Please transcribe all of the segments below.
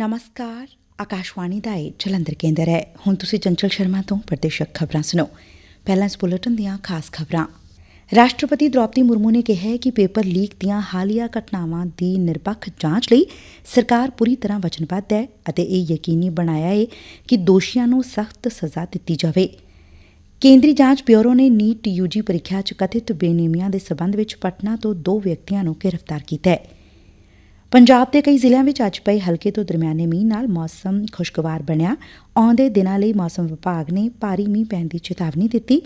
ਨਮਸਕਾਰ ਆਕਾਸ਼ਵਾਣੀ ਦਾ ਇਹ ਜਲੰਧਰ ਕੇਂਦਰ ਹੈ ਹੁਣ ਤੁਸੀਂ ਚੰਚਲ ਸ਼ਰਮਾ ਤੋਂ ਪ੍ਰਦੇਸ਼ਕ ਖਬਰਾਂ ਸੁਣੋ ਪਹਿਲਾਂ ਇਸ ਬੁਲੇਟਿਨ ਦੀਆਂ ਖਾਸ ਖਬਰਾਂ ਰਾਸ਼ਟਰਪਤੀ ਦ੍ਰੋਪਦੀ ਮੁਰਮੂ ਨੇ ਕਿਹਾ ਕਿ ਪੇਪਰ ਲੀਕ ਦੀਆਂ ਹਾਲੀਆ ਘਟਨਾਵਾਂ ਦੀ ਨਿਰਪੱਖ ਜਾਂਚ ਲਈ ਸਰਕਾਰ ਪੂਰੀ ਤਰ੍ਹਾਂ ਵਚਨਬੱਧ ਹੈ ਅਤੇ ਇਹ ਯਕੀਨੀ ਬਣਾਇਆ ਹੈ ਕਿ ਦੋਸ਼ੀਆਂ ਨੂੰ ਸਖਤ ਸਜ਼ਾ ਦਿੱਤੀ ਜਾਵੇ ਕੇਂਦਰੀ ਜਾਂਚ ਬਿਊਰੋ ਨੇ ਨੀਟ ਯੂਜੀ ਪ੍ਰੀਖਿਆ 'ਚ ਕਥਿਤ ਬੇਨੇਮੀਆਂ ਦੇ ਸਬੰਧ ਵਿੱਚ ਪਟਨਾ ਤੋਂ ਦੋ ਵਿਅਕਤੀਆਂ ਨੂੰ ਗ੍ਰਿਫਤਾਰ ਕੀਤਾ ਹੈ ਪੰਜਾਬ ਦੇ ਕਈ ਜ਼ਿਲ੍ਹਿਆਂ ਵਿੱਚ ਅੱਜ ਪਏ ਹਲਕੇ ਤੋਂ ਦਰਮਿਆਨੇ ਮੀਂਹ ਨਾਲ ਮੌਸਮ ਖੁਸ਼ਗਵਾਰ ਬਣਿਆ। ਆਉਂਦੇ ਦਿਨਾਂ ਲਈ ਮੌਸਮ ਵਿਭਾਗ ਨੇ ਭਾਰੀ ਮੀਂਹ ਪੈਣ ਦੀ ਚੇਤਾਵਨੀ ਦਿੱਤੀ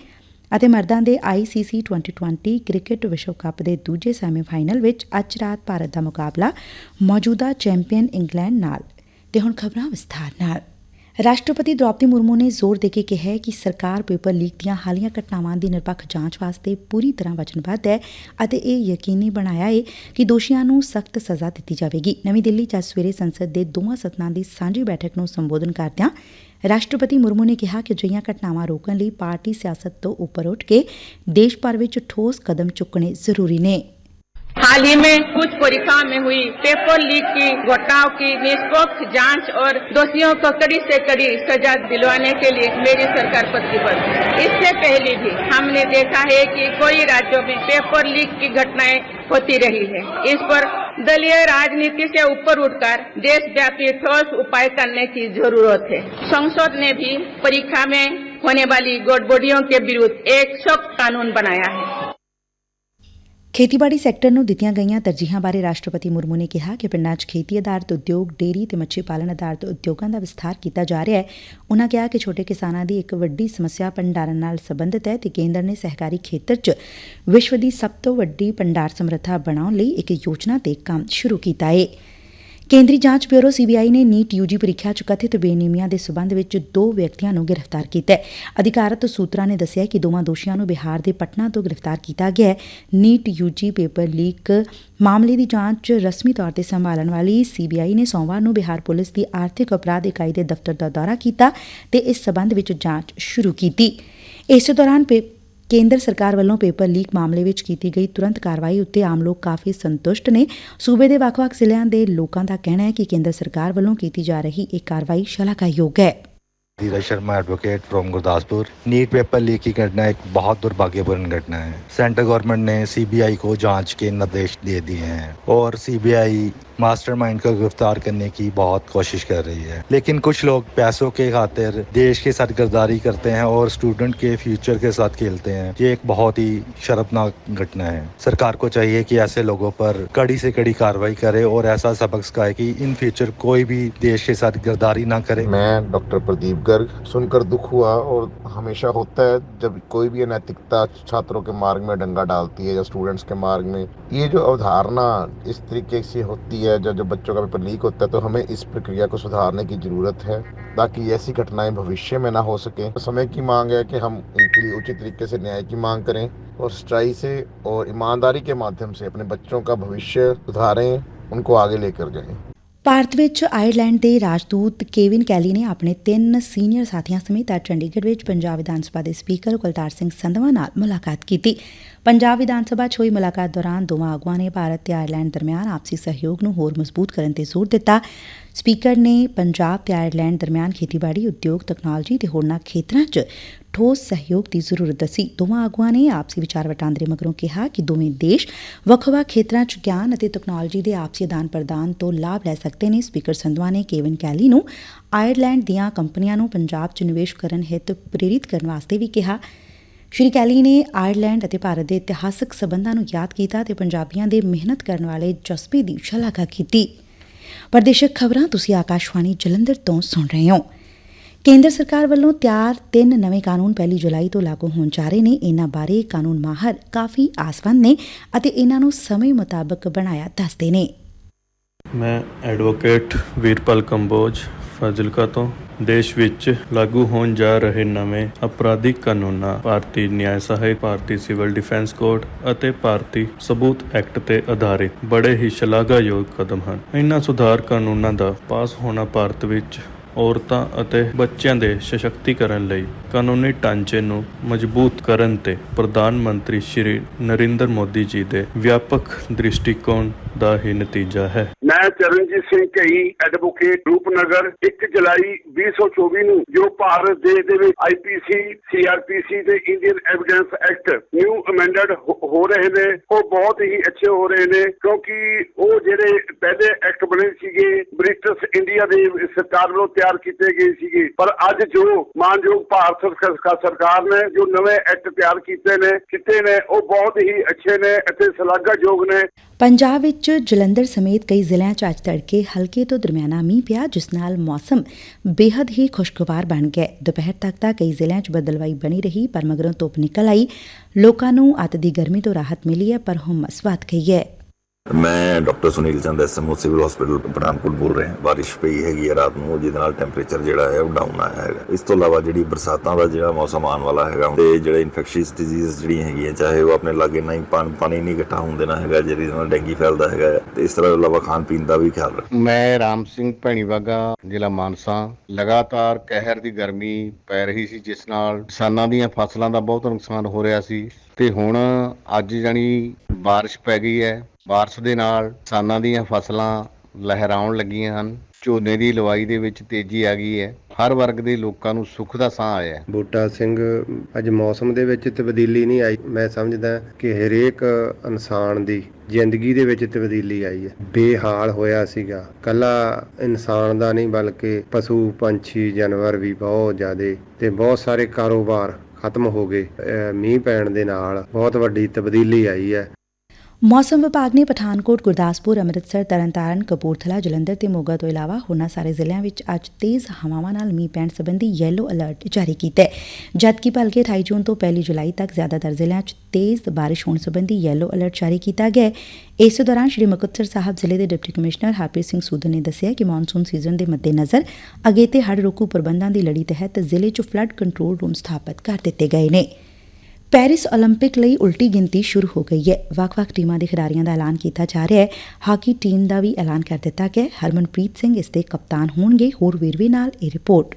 ਅਤੇ ਮਰਦਾਂ ਦੇ ਆਈਸੀਸੀ 2020 ਕ੍ਰਿਕਟ ਵਿਸ਼ਵ ਕੱਪ ਦੇ ਦੂਜੇ ਸੈਮੀਫਾਈਨਲ ਵਿੱਚ ਅੱਜ ਰਾਤ ਭਾਰਤ ਦਾ ਮੁਕਾਬਲਾ ਮੌਜੂਦਾ ਚੈਂਪੀਅਨ ਇੰਗਲੈਂਡ ਨਾਲ। ਤੇ ਹੁਣ ਖਬਰਾਂ ਵਿਸਥਾਰ ਨਾਲ। ਰਾਸ਼ਟਰਪਤੀ ਦ੍ਰੌਪਦੀ ਮੁਰਮੂ ਨੇ ਜ਼ੋਰ ਦੇ ਕੇ ਕਿਹੈ ਕਿ ਸਰਕਾਰ ਪੇਪਰ ਲੀਕ ਦੀਆਂ ਹਾਲੀਆ ਘਟਨਾਵਾਂ ਦੀ ਨਿਰਪੱਖ ਜਾਂਚ ਵਾਸਤੇ ਪੂਰੀ ਤਰ੍ਹਾਂ ਵਚਨਬੱਧ ਹੈ ਅਤੇ ਇਹ ਯਕੀਨੀ ਬਣਾਇਆ ਏ ਕਿ ਦੋਸ਼ੀਆਂ ਨੂੰ ਸਖਤ ਸਜ਼ਾ ਦਿੱਤੀ ਜਾਵੇਗੀ। ਨਵੀਂ ਦਿੱਲੀ 'ਚ ਅੱਜ ਸਵੇਰੇ ਸੰਸਦ ਦੇ ਦੋਵਾਂ ਸਦਨਾਂ ਦੀ ਸਾਂਝੀ ਬੈਠਕ ਨੂੰ ਸੰਬੋਧਨ ਕਰਦਿਆਂ ਰਾਸ਼ਟਰਪਤੀ ਮੁਰਮੂ ਨੇ ਕਿਹਾ ਕਿ ਅਜਿਹੀਆਂ ਘਟਨਾਵਾਂ ਰੋਕਣ ਲਈ ਪਾਰਟੀ ਸਿਆਸਤ ਤੋਂ ਉੱਪਰ ਉੱਠ ਕੇ ਦੇਸ਼ ਭਰ ਵਿੱਚ ਠੋਸ ਕਦਮ ਚੁੱਕਣੇ ਜ਼ਰੂਰੀ ਨੇ। हाल ही में कुछ परीक्षाओं में हुई। पेपर लीक की घटनाओं की, निष्पक्ष जाँच और दोषियों को कड़ी से कड़ी सजा दिलवाने के लिए मेरी सरकार प्रतिबद्ध। इससे पहले भी हमने देखा है कि कई राज्यों में पेपर लीक की घटनाएँ होती रही है। इस पर दलीय राजनीति से ऊपर उठकर देशव्यापी ठोस उपाय करने की ज़रूरत है। संसद ने भी परीक्षा में होने वाली गड़बड़ियों के विरुद्ध एक सख्त कानून बनाया है। ਖੇਤੀਬਾੜੀ ਸੈਕਟਰ ਨੂੰ ਦਿੱਤੀਆਂ ਗਈਆਂ ਤਰਜੀਹਾਂ ਬਾਰੇ ਰਾਸ਼ਟਰਪਤੀ ਮੁਰਮੂ ਨੇ ਕਿਹਾ ਕਿ ਪਿੰਡਾਂ 'ਚ ਖੇਤੀ ਆਧਾਰਿਤ ਉਦਯੋਗ, ਡੇਅਰੀ ਤੇ ਮੱਛੀ ਪਾਲਣ ਆਧਾਰਿਤ ਉਦਯੋਗਾਂ ਦਾ ਵਿਸਥਾਰ ਕੀਤਾ ਜਾ ਰਿਹਾ ਹੈ। ਉਨਾਂ ਕਿਹਾ ਕਿ ਛੋਟੇ ਕਿਸਾਨਾਂ ਦੀ ਇੱਕ ਵੱਡੀ ਸਮੱਸਿਆ ਭੰਡਾਰਨ ਨਾਲ ਸੰਬੰਧਿਤ ਹੈ ਤੇ ਕੇਂਦਰ ਨੇ ਸਹਿਕਾਰੀ ਖੇਤਰ 'ਚ ਵਿਸ਼ਵ ਦੀ ਸਭ ਤੋਂ ਵੱਡੀ ਭੰਡਾਰ ਸਮਰੱਥਾ ਬਣਾਉਣ ਲਈ ਇੱਕ ਯੋਜਨਾ ਤੇ ਕੰਮ ਸ਼ੁਰੂ ਕੀਤਾ ਹੈ ਕੇਂਦਰੀ ਜਾਂਚ ਬਿਊਰੋ ਸੀਬੀਆਈ ਨੇ ਨੀਟ ਯੂਜੀ ਪ੍ਰੀਖਿਆ 'ਚ ਕਥਿਤ ਬੇਨੇਮੀਆਂ ਦੇ ਸਬੰਧ ਵਿੱਚ ਦੋ ਵਿਅਕਤੀਆਂ ਨੂੰ ਗ੍ਰਿਫਤਾਰ ਕੀਤਾ ਹੈ। ਅਧਿਕਾਰਤ ਸੂਤਰਾਂ ਨੇ ਦੱਸਿਆ ਕਿ ਦੋਵਾਂ ਦੋਸ਼ੀਆਂ ਨੂੰ ਬਿਹਾਰ ਦੇ ਪਟਨਾ ਤੋਂ ਗ੍ਰਿਫਤਾਰ ਕੀਤਾ ਗਿਆ ਹੈ। ਨੀਟ ਯੂਜੀ ਪੇਪਰ ਲੀਕ ਮਾਮਲੇ ਦੀ ਜਾਂਚ ਰਸਮੀ ਤੌਰ ਤੇ ਸੰਭਾਲਣ ਵਾਲੀ ਸੀਬੀਆਈ ਨੇ ਸੋਮਵਾਰ ਨੂੰ ਬਿਹਾਰ ਪੁਲਿਸ ਦੀ ਆਰਥਿਕ ਅਪਰਾਧ ਇਕਾਈ ਦੇ ਦਫ਼ਤਰ ਦਾ ਦੌਰਾ ਕੀਤਾ ਤੇ ਇਸ ਸਬੰਧ ਵਿੱਚ ਜਾਂਚ ਸ਼ੁਰੂ ਕੀਤੀ। ਇਸੇ ਦੌਰਾਨ ਕੇਂਦਰ ਸਰਕਾਰ ਵੱਲੋਂ ਪੇਪਰ ਲੀਕ ਮਾਮਲੇ ਵਿੱਚ ਕੀਤੀ ਗਈ ਤੁਰੰਤ ਕਾਰਵਾਈ ਉੱਤੇ ਆਮ ਲੋਕ ਕਾਫੀ ਸੰਤੁਸ਼ਟ ਨੇ। ਸੂਬੇ ਦੇ ਵੱਖ-ਵੱਖ ਜ਼ਿਲ੍ਹਿਆਂ ਦੇ ਲੋਕਾਂ ਦਾ ਕਹਿਣਾ ਹੈ ਕਿ ਕੇਂਦਰ ਸਰਕਾਰ ਵੱਲੋਂ ਕੀਤੀ ਜਾ ਰਹੀ ਇਹ ਕਾਰਵਾਈ ਸ਼ਲਾਘਾਯੋਗ ਹੈ। Dheeraj Sharma advocate from Gurdaspur. NEET paper leak की घटना एक बहुत दुर्भाग्यपूर्ण घटना है। सेंट्रल गवर्नमेंट ने सीबीआई को जाँच के निर्देश दे दिए हैं और सीबीआई मास्टरमाइंड को गिरफ़्तार करने की बहुत कोशिश कर रही है। लेकिन कुछ लोग पैसों के खातिर देश के साथ सरगर्दारी करते हैं और स्टूडेंट के फ्यूचर के साथ खेलते हैं। ये एक बहुत ही शर्मनाक घटना है। सरकार को चाहिए कि ऐसे लोगों पर कड़ी से कड़ी कार्रवाई करे और ऐसा सबक सिखाए कि इन फ्यूचर कोई भी देश के साथ गिरदारी ना करे। मैं डॉक्टर प्रदीप गर्ग सुनकर दुख हुआ और हमेशा होता है जब कोई भी अनैतिकता छात्रों के मार्ग में डंगा डालती है या स्टूडेंट्स के मार्ग में। ये जो अवधारणा इस तरीके से होती है, जब जब बच्चों का पेपर लीक होता है तो हमें इस प्रक्रिया को सुधारने की ज़रूरत है, ताकि ऐसी घटनाएँ भविष्य में ना हो सके। समय की मांग है कि हम इनके लिए उचित तरीके से न्याय की मांग करें और सच्चाई से और ईमानदारी के माध्यम से अपने बच्चों का भविष्य सुधारें, उनको आगे लेकर जाएँ। ਭਾਰਤ ਵਿੱਚ ਆਇਰਲੈਂਡ ਦੇ ਰਾਜਦੂਤ ਕੇਵਿਨ ਕੈਲੀ ਨੇ ਆਪਣੇ ਤਿੰਨ ਸੀਨੀਅਰ ਸਾਥੀਆਂ ਸਮੇਤ ਅੱਜ ਚੰਡੀਗੜ੍ਹ ਵਿੱਚ ਪੰਜਾਬ ਵਿਧਾਨ ਸਭਾ ਦੇ ਸਪੀਕਰ ਕੁਲਤਾਰ ਸਿੰਘ ਸੰਧਵਾ ਨਾਲ ਮੁਲਾਕਾਤ ਕੀਤੀ। ਪੰਜਾਬ ਵਿਧਾਨ ਸਭਾ 'ਚ ਹੋਈ ਮੁਲਾਕਾਤ ਦੌਰਾਨ ਦੋਵਾਂ ਆਗੂਆਂ ਨੇ ਭਾਰਤ ਤੇ ਆਇਰਲੈਂਡ ਦਰਮਿਆਨ ਆਪਸੀ ਸਹਿਯੋਗ ਨੂੰ ਹੋਰ ਮਜ਼ਬੂਤ ਕਰਨ ਤੇ ਜ਼ੋਰ ਦਿੱਤਾ। ਸਪੀਕਰ ਨੇ ਪੰਜਾਬ ਤੇ ਆਇਰਲੈਂਡ ਦਰਮਿਆਨ ਖੇਤੀਬਾੜੀ, ਉਦਯੋਗ, ਤਕਨਾਲੋਜੀ ਤੇ ਹੋਰਨਾਂ ਖੇਤਰਾਂ 'ਚ ਠੋਸ ਸਹਿਯੋਗ ਦੀ ਜ਼ਰੂਰਤ ਦੱਸੀ ਦੋਵਾਂ ਆਗੂਆਂ ਨੇ ਆਪਸੀ ਵਿਚਾਰ ਵਟਾਂਦਰੇ ਮਗਰੋਂ ਕਿਹਾ ਕਿ ਦੋਵੇਂ ਦੇਸ਼ ਵੱਖ-ਵੱਖ ਖੇਤਰਾਂ 'ਚ ਗਿਆਨ ਅਤੇ ਤਕਨਾਲੋਜੀ ਦੇ ਆਪਸੀ ਆਦਾਨ ਪ੍ਰਦਾਨ ਤੋਂ ਲਾਭ ਲੈ ਸਕਦੇ ਨੇ ਸਪੀਕਰ ਸੰਧਵਾ ਨੇ ਕੇਵਨ ਕੈਲੀ ਨੂੰ ਆਇਰਲੈਂਡ ਦੀਆਂ ਕੰਪਨੀਆਂ ਨੂੰ ਪੰਜਾਬ 'ਚ ਨਿਵੇਸ਼ ਕਰਨ ਹਿੱਤ ਪ੍ਰੇਰਿਤ ਕਰਨ ਵਾਸਤੇ ਵੀ ਕਿਹਾ ਸ਼੍ਰੀ ਕੈਲੀ ਨੇ ਆਇਰਲੈਂਡ ਅਤੇ ਭਾਰਤ ਦੇ ਇਤਿਹਾਸਕ ਸਬੰਧਾਂ ਨੂੰ ਯਾਦ ਕੀਤਾ ਤੇ ਪੰਜਾਬੀਆਂ ਦੇ ਮਿਹਨਤ ਕਰਨ ਵਾਲੇ ਜਜ਼ਬੇ ਦੀ ਸ਼ਲਾਘਾ ਕੀਤੀ ਪ੍ਰਦੇਸ਼ਕ ਖਬਰਾਂ ਤੁਸੀਂ ਆਕਾਸ਼ਵਾਣੀ ਜਲੰਧਰ ਤੋਂ ਸੁਣ ਰਹੇ ਹੋ ਕੇਂਦਰ ਸਰਕਾਰ ਵੱਲੋਂ ਤਿਆਰ ਤਿੰਨ ਨਵੇਂ ਕਾਨੂੰਨ ਪਹਿਲੀ ਜੁਲਾਈ ਤੋਂ ਲਾਗੂ ਹੋਣ ਜਾ ਰਹੇ ਨੇ। ਇਹਨਾਂ ਬਾਰੇ ਕਾਨੂੰਨ ਮਾਹਰ ਕਾਫੀ ਆਸਵੰਦ ਨੇ ਅਤੇ ਇਹਨਾਂ ਨੂੰ ਸਮੇਂ ਮੁਤਾਬਕ ਬਣਾਇਆ ਦੱਸਦੇ ਨੇ। ਮੈਂ ਐਡਵੋਕੇਟ ਵੀਰਪਾਲ ਕੰਬੋਜ ਫਾਜ਼ਿਲਕਾ ਤੋਂ। ਦੇਸ਼ ਵਿੱਚ ਲਾਗੂ ਹੋਣ ਜਾ ਰਹੇ ਨਵੇਂ ਅਪਰਾਧਿਕ ਕਾਨੂੰਨਾਂ ਭਾਰਤੀ ਨਿਆਂ ਸਹਾਇਕ, ਭਾਰਤੀ ਸਿਵਲ ਡਿਫੈਂਸ ਕੋਡ ਅਤੇ ਭਾਰਤੀ ਸਬੂਤ ਐਕਟ ਤੇ ਆਧਾਰਿਤ ਬੜੇ ਹੀ ਸ਼ਲਾਘਾਯੋਗ ਕਦਮ ਹਨ। ਇਹਨਾਂ ਸੁਧਾਰ ਕਾਨੂੰਨਾਂ ਦਾ ਪਾਸ ਹੋਣਾ ਭਾਰਤ ਵਿੱਚ ਔਰਤਾਂ ਅਤੇ ਬੱਚਿਆਂ ਦੇ ਸਸ਼ਕਤੀਕਰਨ ਲਈ ਕਾਨੂੰਨੀ ਢਾਂਚੇ ਨੂੰ ਮਜ਼ਬੂਤ ਕਰਨ ਤੇ ਪ੍ਰਧਾਨ ਮੰਤਰੀ ਸ਼੍ਰੀ ਨਰਿੰਦਰ ਮੋਦੀ ਜੀ ਦੇ ਵਿਆਪਕ ਦ੍ਰਿਸ਼ਟੀਕੋਣ ਦਾ ਹੀ ਨਤੀਜਾ ਹੈ। ਮੈਂ ਚਰਨਜੀਤ ਸਿੰਘ ਕਈ ਐਡਵੋਕੇਟ ਰੂਪਨਗਰ 1 ਜੁਲਾਈ 2024 ਨੂੰ ਜੋ ਭਾਰਤ ਦੇਸ਼ ਦੇ ਵਿੱਚ ਆਈਪੀਸੀ ਸੀਆਰਪੀਸੀ ਤੇ Indian Evidence Act new amended ਹੋ ਰਹੇ ਨੇ ਉਹ ਬਹੁਤ ਹੀ ਅੱਛੇ ਹੋ ਰਹੇ ਨੇ ਕਿਉਂਕਿ ਉਹ ਜਿਹੜੇ ਪਹਿਲੇ ਐਕਟ ਬਣੇ ਸੀਗੇ ਬ੍ਰਿਟਿਸ਼ ਇੰਡੀਆ ਦੇ ਸਰਕਾਰ ਵੱਲੋਂ ਤਿਆਰ ਕੀਤੇ ਗਏ ਸੀਗੇ ਪਰ ਅੱਜ ਜੋ ਮਾਨਯੋਗ ਭਾਰਤ ਸਰਕਾਰ ਸਰਕਾਰ ਨੇ ਜੋ ਨਵੇਂ ਐਕਟ ਤਿਆਰ ਕੀਤੇ ਨੇ ਕੀਤੇ ਨੇ ਉਹ ਬਹੁਤ ਹੀ ਅੱਛੇ ਨੇ ਅਤੇ ਸ਼ਲਾਘਾਯੋਗ ਨੇ। ਪੰਜਾਬ ਵਿੱਚ ਚ ਜਲੰਧਰ ਸਮੇਤ ਕਈ ਜ਼ਿਲ੍ਹਿਆਂ 'ਚ ਅੱਜ ਤੜਕੇ ਹਲਕੇ ਤੋਂ ਦਰਮਿਆਨਾ ਮੀਂਹ ਪਿਆ, ਜਿਸ ਨਾਲ ਮੌਸਮ ਬੇਹੱਦ ਹੀ ਖੁਸ਼ਗਵਾਰ ਬਣ ਗਿਆ। ਦੁਪਹਿਰ ਤੱਕ ਤਾਂ ਕਈ ਜ਼ਿਲ੍ਹਿਆਂ 'ਚ ਬਦਲਵਾਈ ਬਣੀ ਰਹੀ, ਪਰ ਮਗਰੋਂ ਧੁੱਪ ਨਿਕਲ ਆਈ। ਲੋਕਾਂ ਨੂੰ ਅੱਤ ਦੀ ਗਰਮੀ ਤੋਂ ਰਾਹਤ ਮਿਲੀ ਹੈ, ਪਰ ਹੁਮਸ ਵੱਧ ਗਈ ਹੈ। ਮੈਂ doctor Sunil Chand SMO civil hospital Pathankot ਬੋਲ ਰਿਹਾ ਬਾਰਿਸ਼ ਪਈ ਹੈਗੀ ਹੈ ਰਾਤ ਨੂੰ ਜਿਹਦੇ ਨਾਲ ਟੈਂਪਰੇਚਰ ਜਿਹੜਾ ਹੈ ਉਹ ਡਾਊਨ ਆਇਆ ਹੈਗਾ ਇਸ ਤੋਂ ਇਲਾਵਾ ਜਿਹੜੀ ਬਰਸਾਤਾਂ ਦਾ ਜਿਹੜਾ ਮੌਸਮ ਆਉਣ ਵਾਲਾ ਹੈਗਾ ਤੇ ਜਿਹੜੇ ਇਨਫੈਕਸ਼ੀਅਸ ਡਿਜ਼ੀਜ਼ ਜਿਹੜੀਆਂ ਹੈਗੀਆਂ ਚਾਹੇ ਉਹ ਆਪਣੇ ਲਾਗੇ ਨਹੀਂ ਪਾਣ ਪਾਣੀ ਨਹੀਂ ਇਕੱਠਾ ਹੋਣ ਦੇਣਾ ਹੈਗਾ ਜਿਹਦੇ ਨਾਲ ਡੈਂਗੀ ਫੈਲਦਾ ਹੈਗਾ ਹੈ, ਤੇ ਇਸ ਤਰ੍ਹਾਂ ਤੋਂ ਇਲਾਵਾ ਖਾਣ ਪੀਣ ਦਾ ਵੀ ਖਿਆਲ ਰੱਖਣਾ ਮੈਂ ਰਾਮ ਸਿੰਘ ਭੈਣੀਵਾਗਾ ਜ਼ਿਲ੍ਹਾ ਮਾਨਸਾ ਲਗਾਤਾਰ ਕਹਿਰ ਦੀ ਗਰਮੀ ਪੈ ਰਹੀ ਸੀ ਜਿਸ ਨਾਲ ਕਿਸਾਨਾਂ ਦੀਆਂ ਫਸਲਾਂ ਦਾ ਬਹੁਤ ਨੁਕਸਾਨ ਹੋ ਰਿਹਾ ਸੀ ਤੇ ਹੁਣ ਅੱਜ ਜਾਨੀ بارش ਪੈ ਗਈ ਹੈ ਬਾਰਸ਼ ਦੇ ਨਾਲ ਕਿਸਾਨਾਂ ਦੀਆਂ ਫਸਲਾਂ ਲਹਿਰਾਉਣ ਲੱਗੀਆਂ ਹਨ। ਝੋਨੇ ਦੀ ਲਵਾਈ ਦੇ ਵਿੱਚ ਤੇਜ਼ੀ ਆ ਗਈ ਹੈ। ਹਰ ਵਰਗ ਦੇ ਲੋਕਾਂ ਨੂੰ ਸੁੱਖ ਦਾ ਸਾਹ ਆਇਆ ਹੈ। ਸਿੰਘ, ਅੱਜ ਮੌਸਮ ਦੇ ਵਿੱਚ ਤਬਦੀਲੀ ਨਹੀਂ ਆਈ। ਮੈਂ ਸਮਝਦਾ ਕਿ ਹਰੇਕ ਇਨਸਾਨ ਦੀ ਜ਼ਿੰਦਗੀ ਦੇ ਵਿੱਚ ਤਬਦੀਲੀ ਆਈ ਹੈ। ਬੇਹਾਲ ਹੋਇਆ ਸੀਗਾ। ਕੱਲਾ ਇਨਸਾਨ ਦਾ ਨਹੀਂ, ਬਲਕਿ ਪਸ਼ੂ, ਪੰਛੀ, ਜਾਨਵਰ ਵੀ ਬਹੁਤ ਜ਼ਿਆਦੇ ਤੇ ਬਹੁਤ ਸਾਰੇ ਕਾਰੋਬਾਰ ਖਤਮ ਹੋ ਗਏ। ਅਹ ਮੀਂਹ ਪੈਣ ਦੇ ਨਾਲ ਬਹੁਤ ਵੱਡੀ ਤਬਦੀਲੀ ਆਈ ਹੈ। ਮੌਸਮ ਵਿਭਾਗ ਨੇ ਪਠਾਨਕੋਟ, ਗੁਰਦਾਸਪੁਰ, ਅੰਮ੍ਰਿਤਸਰ, ਤਰਨਤਾਰਨ, ਕਪੂਰਥਲਾ, ਜਲੰਧਰ ਤੇ ਮੋਗਾ ਤੋਂ ਇਲਾਵਾ ਹੋਰਨਾਂ ਸਾਰੇ ਜ਼ਿਲ੍ਹਿਆਂ ਵਿੱਚ ਅੱਜ ਤੇਜ਼ ਹਵਾਵਾਂ ਨਾਲ ਮੀਂਹ ਪੈਣ ਸੰਬੰਧੀ ਯੈਲੋ ਅਲਰਟ ਜਾਰੀ ਕੀਤਾ ਹੈ। ਜਦਕਿ ਭਲਕੇ 28 ਜੂਨ ਤੋਂ 1 ਜੁਲਾਈ ਤੱਕ ਜ਼ਿਆਦਾਤਰ ਜ਼ਿਲ੍ਹਿਆਂ 'ਚ ਤੇਜ਼ ਬਾਰਿਸ਼ ਹੋਣ ਸੰਬੰਧੀ ਯੈਲੋ ਅਲਰਟ ਜਾਰੀ ਕੀਤਾ ਗਿਆ ਇਸ ਦੌਰਾਨ ਸ਼੍ਰੀ ਮੁਕਤਸਰ ਸਾਹਿਬ ਜ਼ਿਲ੍ਹੇ ਦੇ ਡਿਪਟੀ ਕਮਿਸ਼ਨਰ ਹਰਪ੍ਰੀਤ ਸਿੰਘ ਸੂਦ ਨੇ ਦੱਸਿਆ ਕਿ ਮੌਨਸੂਨ ਸੀਜ਼ਨ ਦੇ ਮੱਦੇਨਜ਼ਰ ਅਗੇਤੇ ਹੜ ਰੋਕੂ ਪ੍ਰਬੰਧਾਂ ਦੀ ਲੜੀ ਤਹਿਤ ਜ਼ਿਲ੍ਹੇ 'ਚ ਫਲੱਡ ਕੰਟਰੋਲ ਰੂਮ ਸਥਾਪਿਤ ਕਰ ਦਿੱਤੇ ਗਏ ਨੇ। ਪੈਰਿਸ 올림픽 ਲਈ ਉਲਟੀ ਗਿਣਤੀ ਸ਼ੁਰੂ ਹੋ ਗਈ ਹੈ ਵੱਖ-ਵੱਖ ਟੀਮਾਂ ਦੇ ਖਿਡਾਰੀਆਂ ਦਾ ਐਲਾਨ ਕੀਤਾ ਜਾ ਰਿਹਾ ਹੈ ਹਾਕੀ ਟੀਮ ਦਾ ਵੀ ਐਲਾਨ ਕਰ ਦਿੱਤਾ ਗਿਆ ਹੈ ਹਰਮਨਪ੍ਰੀਤ ਸਿੰਘ ਇਸ ਦੇ ਕਪਤਾਨ ਹੋਣਗੇ ਹੋਰ ਵੇਰਵੇ ਨਾਲ ਇਹ ਰਿਪੋਰਟ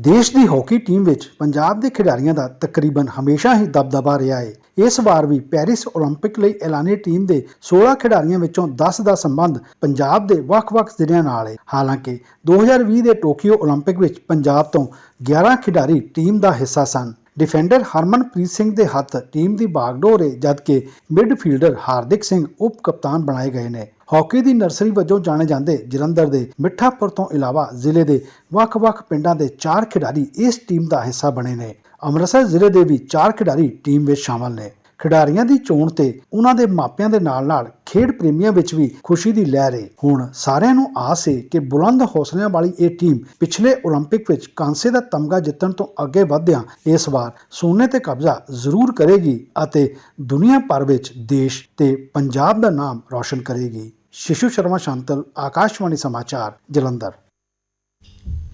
ਦੇਸ਼ ਦੀ ਹਾਕੀ ਟੀਮ ਵਿੱਚ ਪੰਜਾਬ ਦੇ ਖਿਡਾਰੀਆਂ ਦਾ ਤਕਰੀਬਨ ਹਮੇਸ਼ਾ ਹੀ ਦਬਦਬਾ ਰਿਹਾ ਹੈ ਇਸ ਵਾਰ ਵੀ ਪੈਰਿਸ 올림픽 ਲਈ ਐਲਾਨੀ ਟੀਮ ਦੇ 16 ਖਿਡਾਰੀਆਂ ਵਿੱਚੋਂ 10 ਦਾ ਸੰਬੰਧ ਪੰਜਾਬ ਦੇ ਵੱਖ-ਵੱਖ ਜ਼ਿਲ੍ਹਿਆਂ ਨਾਲ ਹੈ ਹਾਲਾਂਕਿ 2020 ਦੇ ਟੋਕੀਓ 올림픽 ਵਿੱਚ ਪੰਜਾਬ ਤੋਂ 11 ਖਿਡਾਰੀ ਟੀਮ ਦਾ ਹਿੱਸਾ ਸਨ ਡਿਫੈਂਡਰ ਹਰਮਨਪ੍ਰੀਤ ਸਿੰਘ ਦੇ ਹੱਥ ਟੀਮ ਦੀ ਬਾਗਡੋਰ ਹੈ ਜਦਕਿ ਮਿਡਫੀਲਡਰ ਹਾਰਦਿਕ ਸਿੰਘ ਉਪ ਕਪਤਾਨ ਬਣਾਏ ਗਏ ਨੇ। ਹਾਕੀ ਦੀ ਨਰਸਰੀ ਵਜੋਂ ਜਾਣੇ ਜਾਂਦੇ ਜਲੰਧਰ ਦੇ ਮਿੱਠਾਪੁਰ ਤੋਂ ਇਲਾਵਾ ਜ਼ਿਲ੍ਹੇ ਦੇ ਵੱਖ-ਵੱਖ ਪਿੰਡਾਂ ਦੇ 4 ਖਿਡਾਰੀ ਇਸ ਟੀਮ ਦਾ ਹਿੱਸਾ ਬਣੇ ਨੇ। ਅੰਮ੍ਰਿਤਸਰ ਜ਼ਿਲ੍ਹੇ ਦੇ ਵੀ 4 ਖਿਡਾਰੀ ਟੀਮ ਵਿੱਚ ਸ਼ਾਮਲ ਨੇ। ਖਿਡਾਰੀਆਂ ਦੀ ਚੋਣ ਤੇ ਉਹਨਾਂ ਦੇ ਮਾਪਿਆਂ ਦੇ ਨਾਲ-ਨਾਲ ਖੇਡ ਪ੍ਰੇਮੀਆਂ ਵਿੱਚ ਵੀ ਖੁਸ਼ੀ ਦੀ ਲਹਿਰ ਹੈ ਹੁਣ ਸਾਰਿਆਂ ਨੂੰ ਆਸ ਹੈ ਕਿ ਬੁਲੰਦ ਹੌਸਲਿਆਂ ਵਾਲੀ ਇਹ ਟੀਮ ਪਿਛਲੇ 올림픽 ਵਿੱਚ ਕਾਂਸੇ ਦਾ ਤਮਗਾ ਜਿੱਤਣ ਤੋਂ ਅੱਗੇ ਵਧਦਿਆਂ ਇਸ ਵਾਰ ਸੋਨੇ ਤੇ ਕਬਜ਼ਾ ਜ਼ਰੂਰ ਕਰੇਗੀ ਅਤੇ ਦੁਨੀਆ ਭਰ ਵਿੱਚ ਦੇਸ਼ ਤੇ ਪੰਜਾਬ ਦਾ ਨਾਮ ਰੌਸ਼ਨ ਕਰੇਗੀ ਸ਼ਿਸ਼ੂ ਸ਼ਰਮਾ ਸ਼ਾਂਤਲ ਆਕਾਸ਼ਵਾਣੀ ਸਮਾਚਾਰ ਜਲੰਧਰ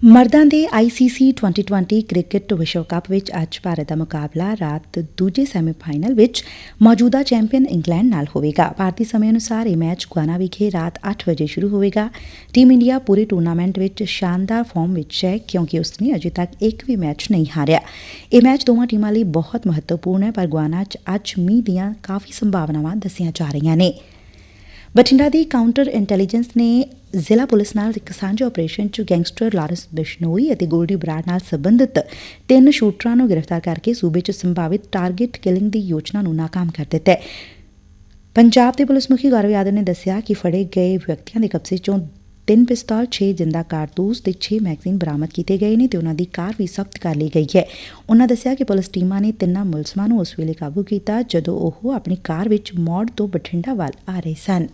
ਮਰਦਾਂ ਦੇ ICC 2020 ਕ੍ਰਿਕਟ ਵਿਸ਼ਵ ਕੱਪ ਵਿੱਚ ਅੱਜ ਭਾਰਤ ਦਾ ਮੁਕਾਬਲਾ ਰਾਤ ਦੂਜੇ ਸੈਮੀਫਾਈਨਲ ਵਿੱਚ ਮੌਜੂਦਾ ਚੈਂਪੀਅਨ ਇੰਗਲੈਂਡ ਨਾਲ ਹੋਵੇਗਾ। ਭਾਰਤੀ ਸਮੇਂ ਅਨੁਸਾਰ ਇਹ ਮੈਚ ਗੁਆਨਾ ਵਿਖੇ ਰਾਤ 8 ਵਜੇ ਸ਼ੁਰੂ ਹੋਵੇਗਾ। ਟੀਮ ਇੰਡੀਆ ਪੂਰੇ ਟੂਰਨਾਮੈਂਟ ਵਿੱਚ ਸ਼ਾਨਦਾਰ ਫਾਰਮ ਵਿੱਚ ਹੈ ਕਿਉਂਕਿ ਉਸ ਨੇ ਅਜੇ ਤੱਕ ਇੱਕ ਵੀ ਮੈਚ ਨਹੀਂ ਹਾਰਿਆ। ਇਹ ਮੈਚ ਦੋਵਾਂ ਟੀਮਾਂ ਲਈ ਬਹੁਤ ਮਹੱਤਵਪੂਰਨ ਹੈ, ਪਰ ਗੁਆਨਾ 'ਚ ਅੱਜ ਮੀਂਹ ਦੀਆਂ ਕਾਫੀ ਸੰਭਾਵਨਾਵਾਂ ਦੱਸੀਆਂ ਜਾ ਰਹੀਆਂ ਨੇ। ਬਠਿੰਡਾ ਦੀ ਕਾਊਂਟਰ ਇੰਟੈਲੀਜੈਂਸ ਨੇ ਜ਼ਿਲ੍ਹਾ ਪੁਲਿਸ ਨਾਲ ਇੱਕ ਸਾਂਝੇ ਆਪਰੇਸ਼ਨ 'ਚ ਗੈਂਗਸਟਰ ਲਾਰੈਂਸ ਬਿਸ਼ਨੋਈ ਅਤੇ ਗੋਲਡੀ ਬਰਾੜ ਨਾਲ ਸਬੰਧਤ ਤਿੰਨ ਸ਼ੂਟਰਾਂ ਨੂੰ ਗ੍ਰਿਫਤਾਰ ਕਰਕੇ ਸੂਬੇ 'ਚ ਸੰਭਾਵਿਤ ਟਾਰਗੇਟ ਕਿਲਿੰਗ ਦੀ ਯੋਜਨਾ ਨੂੰ ਨਾਕਾਮ ਕਰ ਦਿੱਤਾ ਹੈ। ਪੰਜਾਬ ਦੇ ਪੁਲਿਸ ਮੁਖੀ ਗੌਰਵ ਯਾਦਵ ਨੇ ਦੱਸਿਆ ਕਿ ਫੜੇ ਗਏ ਵਿਅਕਤੀਆਂ ਦੇ ਕਬਜ਼ੇ 'ਚੋਂ ਤਿੰਨ ਪਿਸਤੌਲ 6 ਜਿੰਦਾ ਕਾਰਤੂਸ ਤੇ 6 ਮੈਗਜ਼ੀਨ ਬਰਾਮਦ ਕੀਤੇ ਗਏ ਨੇ ਤੇ ਉਹਨਾਂ ਦੀ ਕਾਰ ਵੀ ਜ਼ਬਤ ਕਰ ਲਈ ਗਈ ਹੈ। ਉਹਨਾਂ ਦੱਸਿਆ ਕਿ ਪੁਲਿਸ ਟੀਮਾਂ ਨੇ ਤਿੰਨਾਂ ਮੁਲਜ਼ਮਾਂ ਨੂੰ ਉਸ ਵੇਲੇ ਕਾਬੂ ਕੀਤਾ ਜਦੋਂ ਉਹ ਆਪਣੀ ਕਾਰ ਵਿੱਚ ਮੌੜ ਤੋਂ ਬਠਿੰਡਾ ਵੱਲ ਆ ਰਹੇ ਸਨ।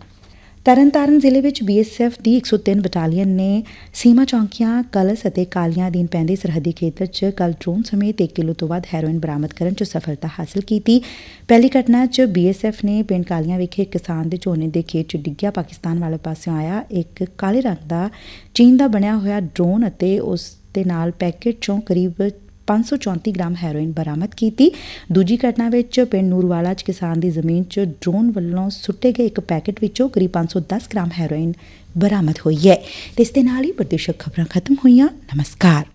ਤਰਨਤਾਰਨ ਜ਼ਿਲ੍ਹੇ ਵਿੱਚ ਬੀਐਸਐਫ ਦੀ 103 ਬਟਾਲੀਅਨ ਨੇ ਸੀਮਾ ਚੌਂਕੀਆਂ, ਕਲਸ ਅਤੇ ਕਾਲੀਆਂ ਅਧੀਨ ਪੈਂਦੇ ਸਰਹੱਦੀ ਖੇਤਰ 'ਚ ਕੱਲ ਡਰੋਨ ਸਮੇਤ 1 ਕਿਲੋ ਤੋਂ ਵੱਧ ਹੈਰੋਇਨ ਬਰਾਮਦ ਕਰਨ 'ਚ ਸਫਲਤਾ ਹਾਸਲ ਕੀਤੀ। ਪਹਿਲੀ ਘਟਨਾ 'ਚ ਬੀਐਸਐਫ ਨੇ ਪਿੰਡ ਕਾਲੀਆਂ ਵਿਖੇ ਕਿਸਾਨ ਦੇ ਝੋਨੇ ਦੇ ਖੇਤ 'ਚ ਡਿੱਗਿਆ। ਪਾਕਿਸਤਾਨ ਵਾਲੇ ਪਾਸਿਓਂ ਆਇਆ ਇੱਕ ਕਾਲੇ ਰੰਗ ਦਾ, ਚੀਨ ਦਾ ਬਣਿਆ ਹੋਇਆ ਡਰੋਨ ਅਤੇ ਉਸ ਦੇ ਨਾਲ ਪੈਕੇਟ 'ਚੋਂ ਕਰੀਬ 534 ਗ੍ਰਾਮ ਹੈਰੋਇਨ ਬਰਾਮਦ ਕੀਤੀ। ਦੂਜੀ ਘਟਨਾ ਵਿੱਚ ਪਿੰਡ ਨੂਰਵਾਲਾ 'ਚ ਕਿਸਾਨ ਦੀ ਜ਼ਮੀਨ 'ਚ ਡਰੋਨ ਵੱਲੋਂ ਸੁੱਟੇ ਗਏ ਇੱਕ ਪੈਕੇਟ ਵਿੱਚੋਂ ਕਰੀਬ 510 ਗ੍ਰਾਮ ਹੈਰੋਇਨ ਬਰਾਮਦ ਹੋਈ ਹੈ। ਤੇ ਇਸ ਦੇ ਨਾਲ ਹੀ ਪ੍ਰਦੇਸ਼ਕ ਖਬਰਾਂ ਖਤਮ ਹੋਈਆਂ। ਨਮਸਕਾਰ।